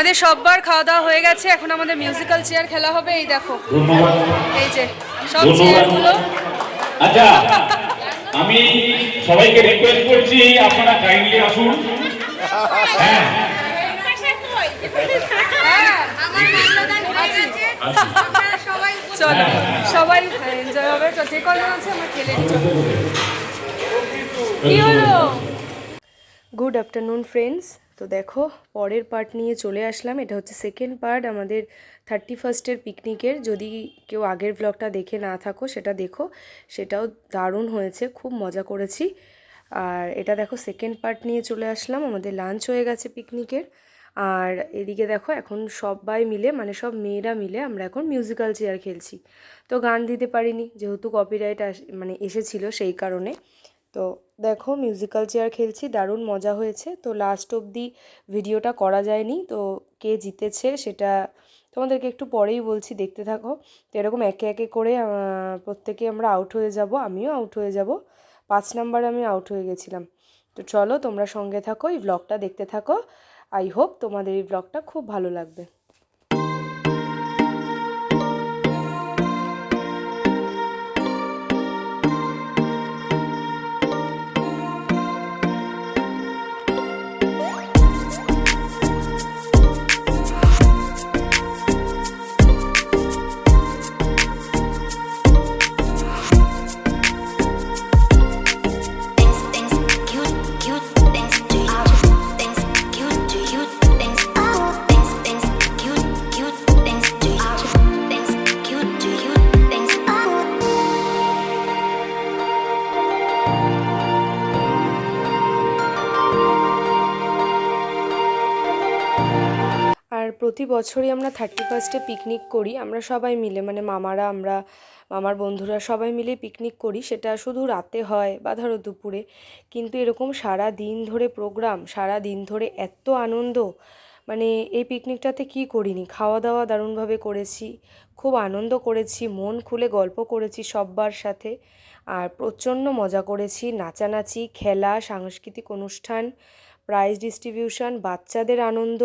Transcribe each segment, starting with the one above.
আমাদের সববার খাওয়া দাওয়া হয়ে গেছে এখন আমাদের মিউজিক্যাল চেয়ার খেলা হবে এই দেখো। এই যে সব। চেয়ারগুলো আচ্ছা আমি সবাইকে রিকোয়েস্ট করছি আপনারা কাইন্ডলি আসুন। হ্যাঁ। চলো সবাই এনজয় হবে। তো যে কজন আছে আমরা খেলে কি হলো? গুড আফটারনুন ফ্রেন্ডস তো দেখো, পরের পার্ট নিয়ে চলে আসলাম। এটা হচ্ছে সেকেন্ড পার্ট আমাদের থার্টি ফার্স্টের পিকনিকের যদি কেউ আগের ব্লগটা দেখে না থাকো, সেটা দেখো। সেটাও দারুণ হয়েছে, খুব মজা করেছি। আর এটা দেখো সেকেন্ড পার্ট নিয়ে চলে আসলাম। আমাদের লাঞ্চ হয়ে গেছে পিকনিকের আর এদিকে দেখো, এখন সবাই মিলে মানে সব মেয়েরা মিলে আমরা এখন মিউজিক্যাল চেয়ার খেলছি। তো গান দিতে পারিনি, যেহেতু কপিরাইট মানে এসেছিল সেই কারণে। তো দেখো মিউজিক্যাল চেয়ার খেলছি, দারুণ মজা হয়েছে। তো লাস্ট অবধি ভিডিওটা করা যায়নি, তো কে জিতেছে সেটা তোমাদেরকে একটু পরেই বলছি, দেখতে থাকো। তো এরকম একে একে করে প্রত্যেকে আমরা আউট হয়ে যাব, আমিও আউট হয়ে যাব। পাঁচ নাম্বারে আমি আউট হয়ে গেছিলাম। তো চলো তোমরা সঙ্গে থাকো, এই ব্লগটা দেখতে থাকো। আই হোপ তোমাদের এই ব্লগটা খুব ভালো লাগবে। প্রতি বছরই আমরা থার্টি ফার্স্টে পিকনিক করি। আমরা সবাই মিলে মানে মামারা, আমরা, মামার বন্ধুরা সবাই মিলে পিকনিক করি। সেটা শুধু রাতে হয় বা ধরো দুপুরে। কিন্তু এরকম সারা দিন ধরে প্রোগ্রাম সারা দিন ধরে এত আনন্দ মানে এই পিকনিকটাতে কি করিনি? খাওয়া দাওয়া দারুণভাবে করেছি, খুব আনন্দ করেছি, মন খুলে গল্প করেছি সব্বার সাথে। আর প্রচণ্ড মজা করেছি, নাচানাচি, খেলা, সাংস্কৃতিক অনুষ্ঠান প্রাইজ ডিস্ট্রিবিউশন বাচ্চাদের আনন্দ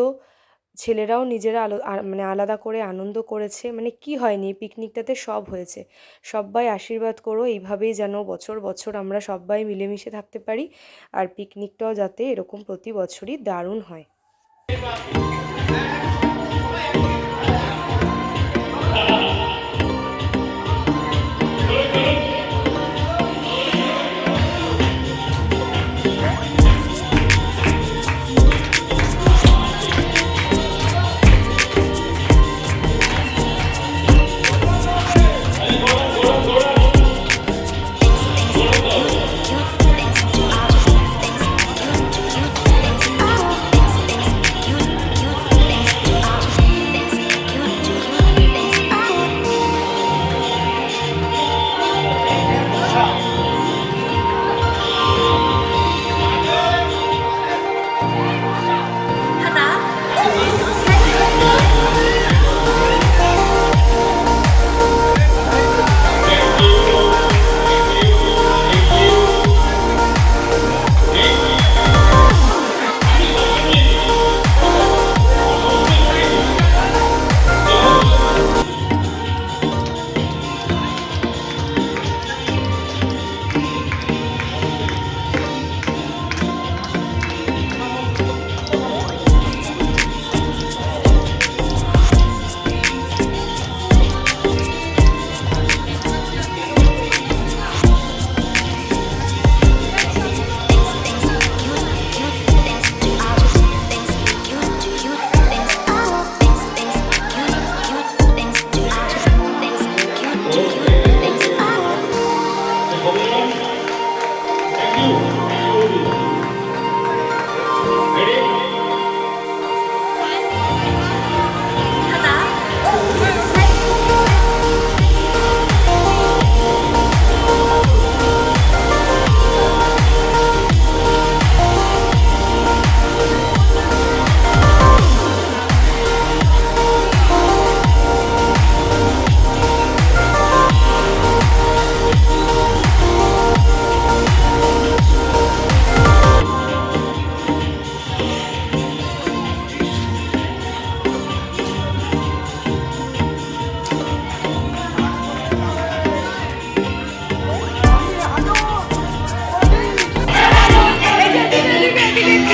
ছেলেরাও নিজেরা আলো মানে আলাদা করে আনন্দ করেছে। মানে কি হয়নি এই পিকনিকটাতে সব হয়েছে। সবাই আশীর্বাদ করো, এইভাবেই যেন বছর বছর আমরা সবাই মিলেমিশে থাকতে পারি। আর পিকনিকটাও যাতে এরকম প্রতি বছরই দারুণ হয়।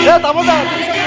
আর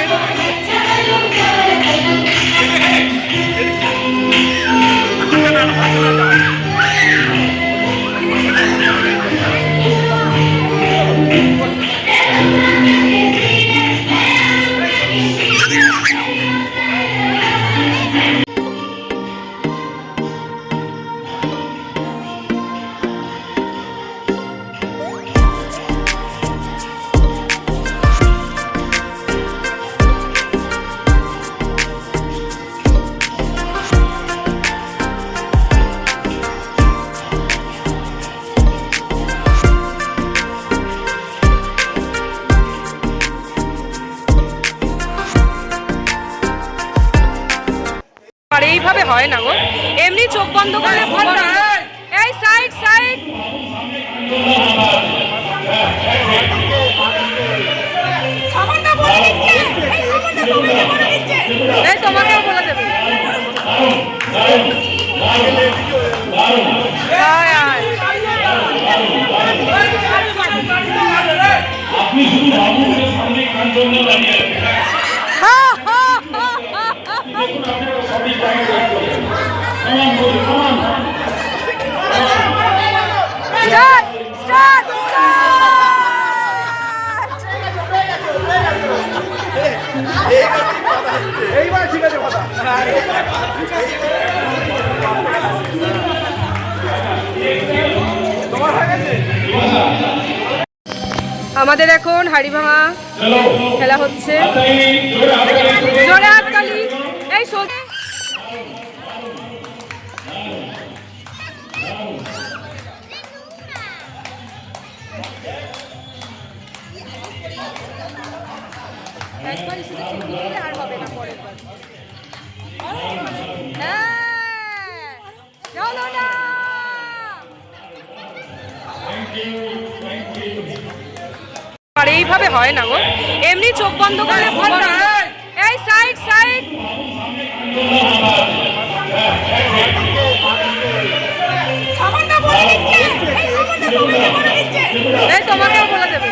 সামনে কাঞ্চনজঙ্ঘা দাঁড়িয়ে আছে হা, হা, হা, হা, হা। আপনারা সবই জায়গায় আমাদের এখন হাড়ি ভাঙা খেলা হচ্ছে। জোরে হাততালি এই শুধু আর হবে না পরের বার। হ্যাঁ, চলো না। আর এইভাবে হয় না গো। এমনি চোখ বন্ধ করে। এই সাইড সাইড এই তোমাকেও বলে দেবে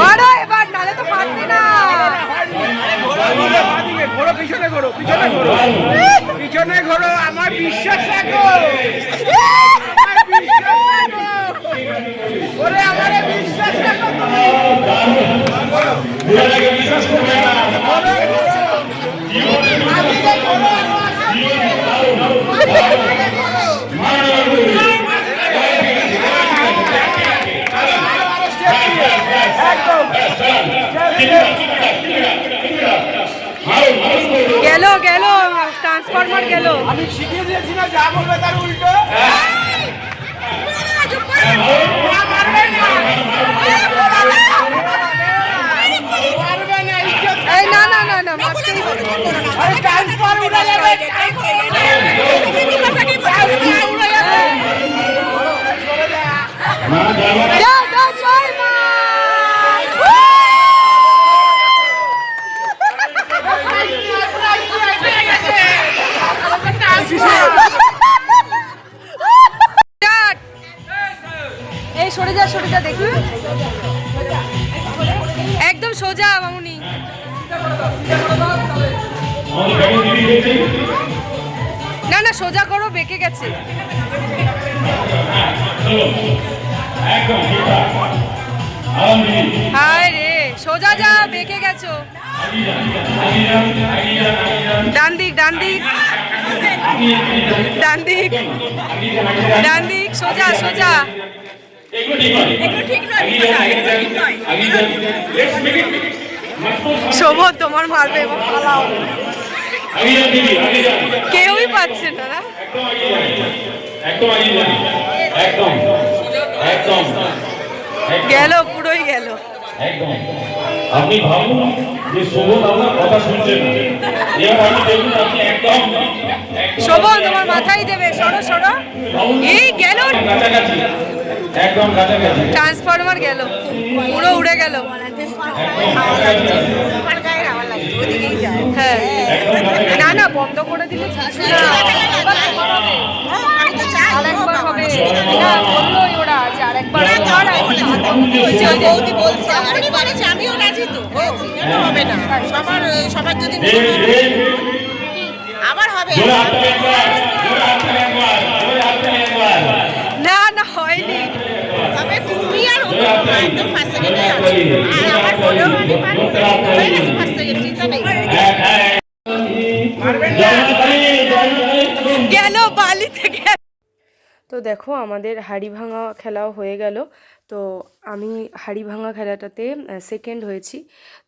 মারো এবার নালে তো পারবে না। ঘোরো, পিছনে ঘোরো পিছনে ঘোরো পিছনে ঘোরো আমার বিশ্বাস রাখো। বিশ্বাস রাখো ওরে আমারে বিশ্বাস রাখো বিশ্বাস করবে না। বাঁদিকে ঘোরো আমার মার বাবু। একদম মারুন, মারুন বলুন। গেল গেল ট্রান্সফরমার গেল। আমি শিখিয়ে দিয়েছি না যা বলবে তার উল্টো। না না না না মারতেই ট্রান্সফার উড়ে যাবে উড়ে যাবে। একদম সোজা মামুনি। না না সোজা করো বেঁকে গেছে। হায় রে সোজা যা বেঁকে গেছো। ডান দিক ডান দিক আগিয়ে ডান দিক আগিয়ে যান, আগিয়ে যান। ডান দিক সোজা সোজা শোভন তোমার মারবে পালাও। কেউই পাচ্ছে না না? গেল পুরোই গেল। আপনি ভাবুন যে শোভন আপনার কথা শুনছেন না। এবার আপনি দেখুন আপনি একদম একদম। শোভন তোমার মাথায় দেবে সরো সরো। এই গেল। কাছাকাছি। একদম কাছাকাছি ট্রান্সফরমার গেল পুরো উড়ে গেল। হ্যাঁ। না না বন্ধ করে দিলে আরেকবার হবে। না বললোই ওরা যে আরেকবার বৌদি বলছে এখনই আমিও রাজি তো। হবে না? সবার সবার যদি দেখ দেখ আবার হবে জোরে হাত তালি একবার জোরে হাত তালি একবার জোরে হাত তালি একবার না না হয়নি তবে তুমি আর ও তো দেখো আমাদের হাড়ি ভাঙা খেলাও হয়ে গেল। তো আমি হাড়ি ভাঙা খেলাটাতে সেকেন্ড হয়েছি।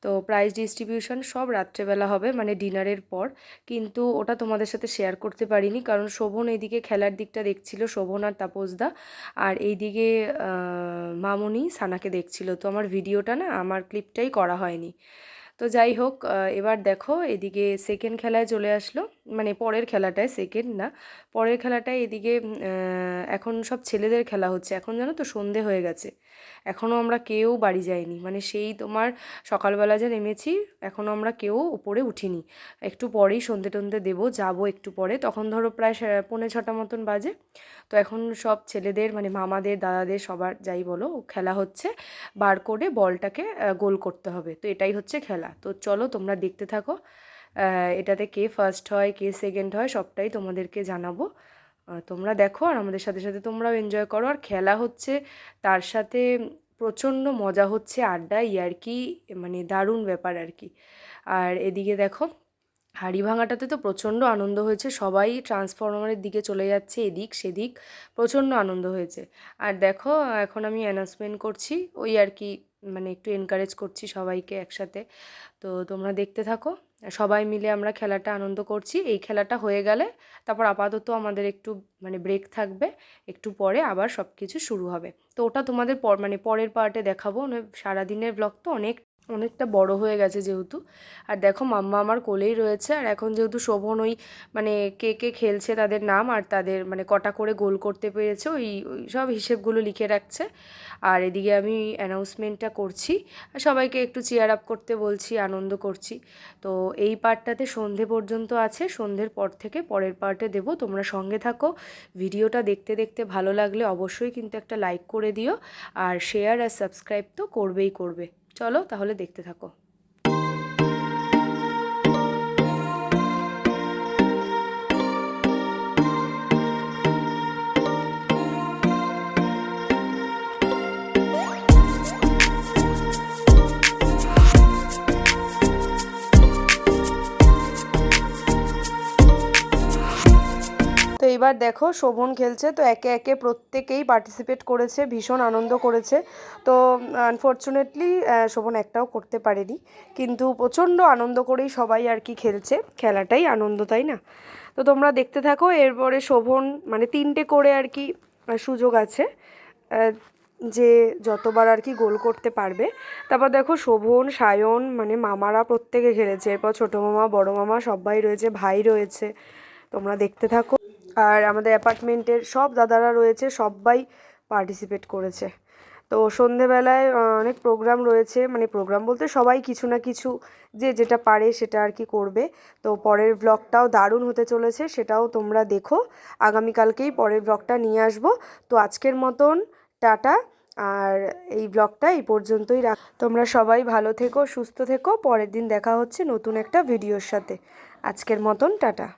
তো প্রাইজ ডিস্ট্রিবিউশন সব রাত্রেবেলা হবে মানে ডিনারের পর। কিন্তু ওটা তোমাদের সাথে শেয়ার করতে পারিনি, কারণ শোভন এইদিকে খেলার দিকটা দেখছিল, শোভন আর তাপসদা আর এইদিকে মামনি সানাকে দেখছিল। তো আমার ভিডিওটা না, আমার ক্লিপটাই করা হয়নি। তো যাই হোক এবার দেখো এদিকে সেকেন্ড খেলায় চলে আসলো। মানে পরের খেলাটায় সেকেন্ড না। পরের খেলাটায় এদিকে এখন সব ছেলেদের খেলা হচ্ছে। এখন জানো তো সন্ধে হয়ে গেছে। এখনও আমরা কেউ বাড়ি যাইনি। মানে সেই তোমার সকালবেলা যে নেমেছি এখনও আমরা কেউ উপরে উঠিনি। একটু পরেই সন্ধে টন্ধে দেবো, যাব একটু পরে। তখন ধরো প্রায় পৌনে ছটা মতন বাজে। তো এখন সব ছেলেদের মানে মামাদের, দাদাদের, সবার যাই বলো, খেলা হচ্ছে। বার করে বলটাকে গোল করতে হবে। তো এটাই হচ্ছে খেলা। তো চলো তোমরা দেখতে থাকো এটাতে কে ফার্স্ট হয়, কে সেকেন্ড হয়, সবটাই তোমাদেরকে জানাব। তোমরা দেখো আর আমাদের সাথে সাথে তোমরাও এনজয় করো। আর খেলা হচ্ছে, তার সাথে প্রচণ্ড মজা হচ্ছে আড্ডা ইয়ার্কি মানে দারুণ ব্যাপার আর কি। আর এদিকে দেখো হাড়ি ভাঙাটাতে তো প্রচণ্ড আনন্দ হয়েছে, সবাই ট্রান্সফরমারের দিকে চলে যাচ্ছে, এদিক সেদিক প্রচণ্ড আনন্দ হয়েছে। আর দেখো, এখন আমি অ্যানাউন্সমেন্ট করছি, ওই আর কি মানে একটু এনকারেজ করছি সবাইকে একসাথে। তো তোমরা দেখতে থাকো। সবাই মিলে আমরা খেলাটা আনন্দ করছি। এই খেলাটা হয়ে গেলে তারপর আপাতত আমাদের একটু মানে ব্রেক থাকবে। একটু পরে আবার সব কিছু শুরু হবে। তো ওটা তোমাদের পর মানে পরের পার্টে দেখাবো। সারাদিনের ব্লগ তো অনেক অনেকটা বড় হয়ে গেছে যেহেতু। আর দেখো মাম্মা আমার কোলেই রয়েছে, আর এখন যেহেতু শোভন ওই মানে কে কে খেলছে তাদের নাম আর তাদের মানে কটা করে গোল করতে পেরেছে, ওই ওই সব হিসেবগুলো লিখে রাখছে। আর এদিকে আমি অ্যানাউন্সমেন্টটা করছি, আর সবাইকে একটু চেয়ার আপ করতে বলছি, আনন্দ করছি। তো এই পার্টটাতে সন্ধে পর্যন্ত আছে, সন্ধ্যের পর থেকে পরের পার্টে দেবো, তোমরা সঙ্গে থাকো। ভিডিওটা দেখতে দেখতে ভালো লাগলে অবশ্যই কিন্তু একটা লাইক করে দিও, আর শেয়ার আর সাবস্ক্রাইব তো করবেই করবে। চলো তাহলে দেখতে থাকো। তো এইবার দেখো শোভন খেলছে, তো একে একে প্রত্যেকেই পার্টিসিপেট করেছে, ভীষণ আনন্দ করেছে। তো আনফর্চুনেটলি শোভন একটাও করতে পারেনি, কিন্তু প্রচণ্ড আনন্দ করেই সবাই আর কি খেলছে। খেলাটাই আনন্দ, তাই না? তো তোমরা দেখতে থাকো, এরপরে শোভন মানে তিনটে করে আর কি সুযোগ আছে যে যতবার আর কি গোল করতে পারবে। তারপর দেখো শোভন, সায়ন মানে মামারা প্রত্যেকে খেলেছে, এরপর ছোটো মামা, বড় মামা সবাই রয়েছে, ভাই রয়েছে, তোমরা দেখতে থাকো। আর আমাদের অ্যাপার্টমেন্টের সব দাদারা রয়েছে, সবাই পার্টিসিপেট করেছে। তো সন্ধেবেলায় অনেক প্রোগ্রাম রয়েছে মানে প্রোগ্রাম বলতে সবাই কিছু না কিছু যে যেটা পারে সেটা আর কি করবে। তো পরের ব্লগটাও দারুণ হতে চলেছে, সেটাও তোমরা দেখো। আগামীকালকেই পরের ব্লগটা নিয়ে আসব। তো আজকের মতন টাটা, আর এই ব্লগটা এই পর্যন্তই রাখ। তোমরা সবাই ভালো থেকো, সুস্থ থেকো। পরের দিন দেখা হচ্ছে নতুন একটা ভিডিওর সাথে। আজকের মতন টাটা।